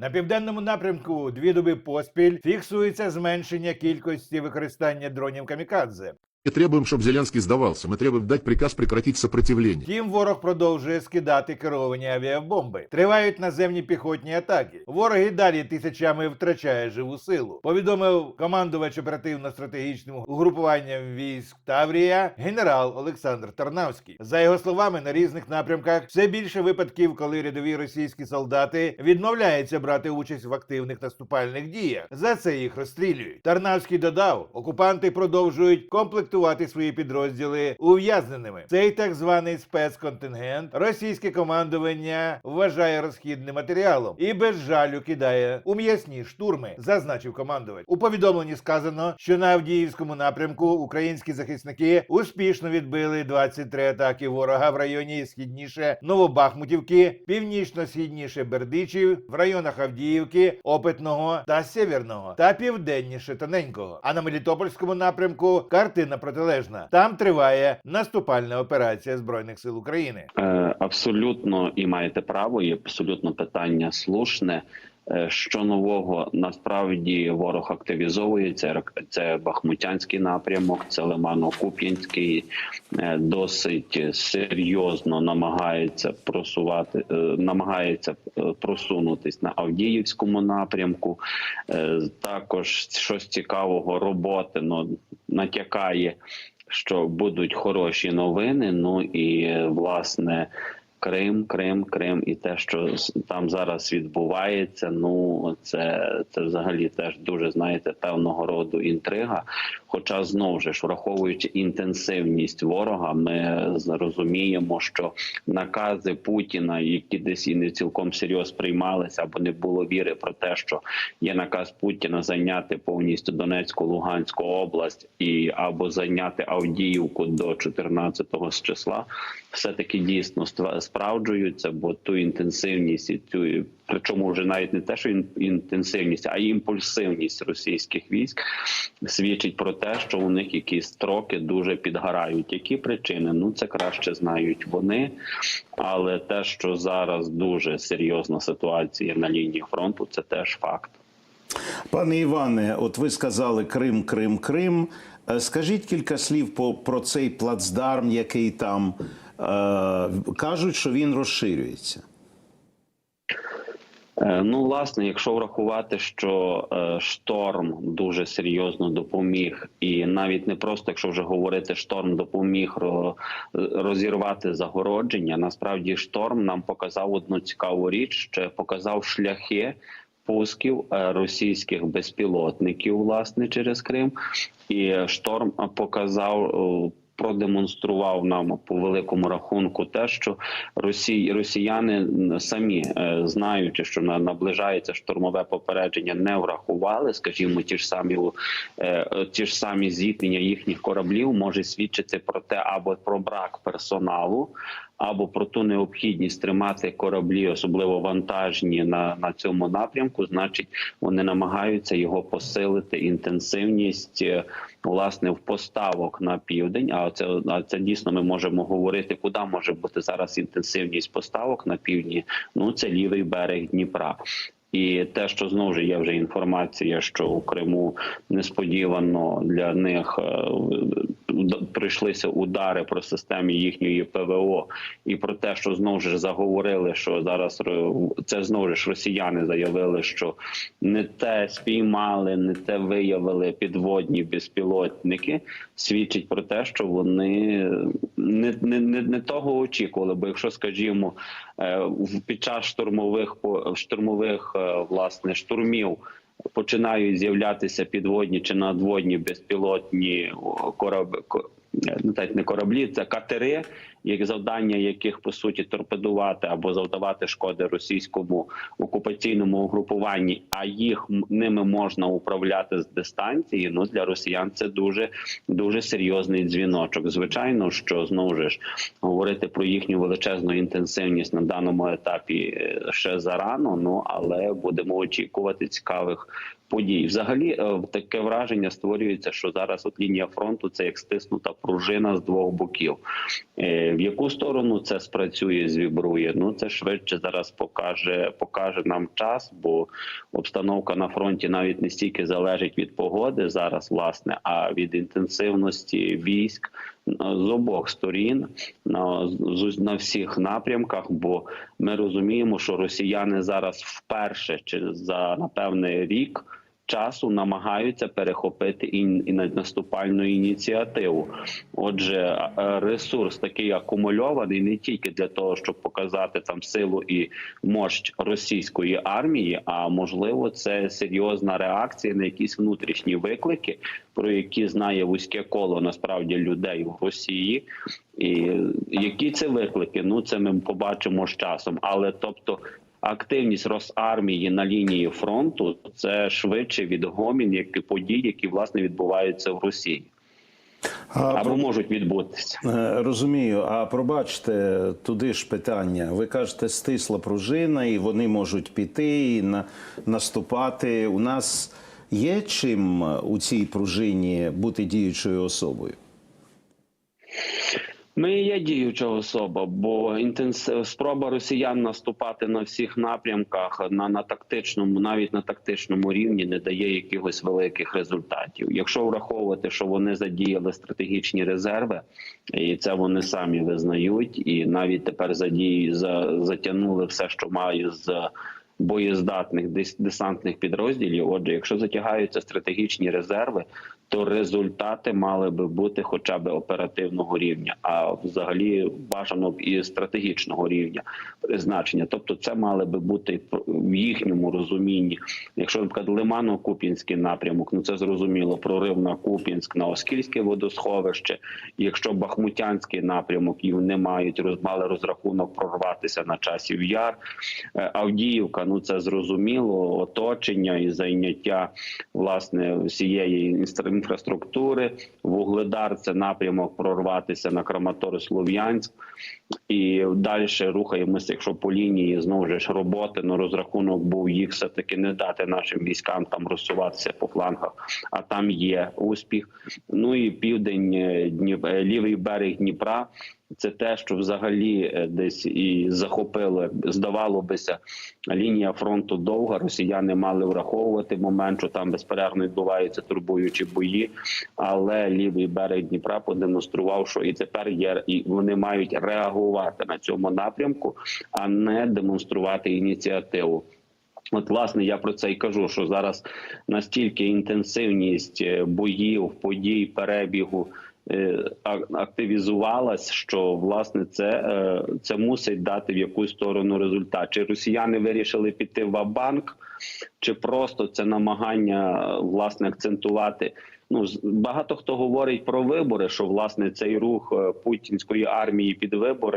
На південному напрямку дві доби поспіль фіксується зменшення кількості використання дронів камікадзе Мы требуем, чтобы Зеленский сдавался. Мы требуем дать приказ прекратить сопротивление. Втім, ворог продовжує скидати керовані авіабомби. Тривають наземні піхотні атаки. Ворог і далі тисячами втрачає живу силу. Повідомив командувач оперативно-стратегічним угрупуванням військ Таврія генерал Олександр Тарнавський. За його словами, на різних напрямках все більше випадків, коли рядові російські солдати відмовляються брати участь в активних наступальних діях. За це їх розстрілюють. Тарнавський додав, окупанти продовжують комплектувати свої підрозділи ув'язненими. Цей так званий спецконтингент російське командування вважає розхідним матеріалом і без жалю кидає у м'ясні штурми, зазначив командувач. У повідомленні сказано, що на Авдіївському напрямку українські захисники успішно відбили 23 атаки ворога в районі східніше Новобахмутівки, північно-східніше Бердичів, в районах Авдіївки, Опитного та Сєвєрного та південніше Тоненького. А на Мелітопольському напрямку картина протилежна. Там триває наступальна операція збройних сил України. Е, Абсолютно і маєте право, і абсолютно питання слушне. Е, Що нового насправді ворог активізовується. Це Бахмутянський напрямок, це Лимано-Куп'янський. Е, Досить серйозно намагається просувати, е, намагається просунутись на Авдіївському напрямку. Також щось цікавого роботи ну, натякає що будуть хороші новини. Ну і власне. Крим, Крим, Крим, і те, що там зараз відбувається, ну це, це взагалі теж дуже знаєте певного роду інтрига. Хоча знову ж враховуючи інтенсивність ворога, ми зрозуміємо, що накази Путіна, які десь і не цілком серйозно приймалися, або не було віри про те, що є наказ Путіна зайняти повністю Донецьку, Луганську область і або зайняти Авдіївку до 14 числа, все таки дійсно справджуються, бо ту інтенсивність і цю причому вже навіть не те, що інтенсивність, а імпульсивність російських військ свідчить про те, що у них якісь строки дуже підгорають. Які причини? Ну це краще знають вони. Але те, що зараз дуже серйозна ситуація на лінії фронту, це теж факт. Пане Іване, от ви сказали Крим, Крим, Крим. Е, Скажіть кілька слів про цей плацдарм, який там кажуть, що він розширюється. Е, Ну, власне, якщо врахувати, що е, шторм дуже серйозно допоміг, і навіть не просто, якщо вже говорити, шторм допоміг ро- розірвати загородження. Насправді, шторм нам показав одну цікаву річ, що показав шляхи. Пусків е, російських безпілотників власне через Крим, і шторм е, показав е, продемонстрував нам по великому рахунку те, що Росії росіяни самі е, знаючи, що на наближається штурмове попередження, не врахували, скажімо, ті ж самі е, ті ж самі зіткнення їхніх кораблів може свідчити про те, або про брак персоналу. Або про ту необхідність тримати кораблі, особливо вантажні на, на цьому напрямку, значить, вони намагаються його посилити інтенсивність е, власне в поставок на південь. А це а це дійсно ми можемо говорити, куди може бути зараз інтенсивність поставок на півдні. Ну це лівий берег Дніпра. І те, що знову ж є вже інформація, що у Криму несподівано для них е, прийшлися удари про системі їхньої ПВО, і про те, що знову ж заговорили, що зараз це знову ж росіяни заявили, що не те спіймали, не те виявили підводні безпілотники, свідчить про те, що вони не, не, не, не того очікували. Бо якщо, скажімо, е, під час штурмових штурмових е, власне штурмів починають з'являтися підводні чи надводні безпілотні кораблі, не так не кораблі, це катери, як завдання яких по суті торпедувати або завдавати шкоди російському окупаційному угрупуванні, а їх ними можна управляти з дистанції. Ну для росіян це дуже дуже серйозний дзвіночок. Звичайно, що знову ж говорити про їхню величезну інтенсивність на даному етапі е, ще зарано. Ну але будемо очікувати цікавих подій. Взагалі, е, таке враження створюється, що зараз от лінія фронту це як стиснута пружина з двох боків. Е, В яку сторону це спрацює, звібрує? Ну це швидше зараз покаже, покаже нам час, бо обстановка на фронті навіть не стільки залежить від погоди зараз, власне, а від інтенсивності військ з обох сторін на, на всіх напрямках. Бо ми розуміємо, що росіяни зараз вперше чи за напевне рік. Часу намагаються перехопити і, і на- наступальну ініціативу. Отже, е, ресурс такий акумульований не тільки для того, щоб показати там силу і мощ російської армії, а можливо, це серйозна реакція на якісь внутрішні виклики, про які знає вузьке коло насправді людей в Росії. І які це виклики? Ну це ми побачимо з часом. Але тобто. Активність Росармії на лінії фронту це швидше відгомін, як і подій, які власне відбуваються в Росії А, або можуть відбутися. Е, Розумію, а пробачте, туди ж питання. Ви кажете, стисла пружина, і вони можуть піти і на, наступати. У нас є чим у цій пружині бути діючою особою? Ми є діюча особа, бо інтенсив спроба росіян наступати на всіх напрямках на, на тактичному, навіть на тактичному рівні, не дає якихось великих результатів. Якщо враховувати, що вони задіяли стратегічні резерви, і це вони самі визнають, і навіть тепер задії за затягнули все, що мають з боєздатних дес- десантних підрозділів. Отже, якщо затягаються стратегічні резерви, то результати мали би бути хоча б оперативного рівня, а взагалі бажано б і стратегічного рівня призначення. Тобто, це мали би бути в їхньому розумінні. Якщо наприклад Лимано-Купінський напрямок, ну це зрозуміло, прорив на Купінськ, на Оскільське водосховище. Якщо Бахмутянський напрямок і вони мають мали розрахунок прорватися на часів яр, Е, Авдіївка, ну це зрозуміло, оточення і зайняття власне всієї інфраструктури. Вугледар це напрямок прорватися на Краматорськ Слов'янськ. І далі рухаємося, якщо по лінії знову ж роботи, ну розрахунок був їх все таки не дати нашим військам там розсуватися по флангах, а там є успіх. Ну і південь е, Дніп... е, лівий берег Дніпра. Це те, що взагалі е, десь і захопило, здавало бися, лінія фронту довга. Росіяни мали враховувати момент, що там безперервно відбуваються турбуючі бої. Але лівий берег Дніпра продемонстрував, що і тепер є, і вони мають реагувати на цьому напрямку, а не демонструвати ініціативу. От, власне, я про це і кажу, що зараз настільки інтенсивність е, боїв, подій, перебігу активізувалась, що власне це, е, це мусить дати в якусь сторону результат. Чи росіяни вирішили піти в банк чи просто це намагання е, власне акцентувати. Ну багато хто говорить про вибори, що власне цей рух е, путінської армії під вибори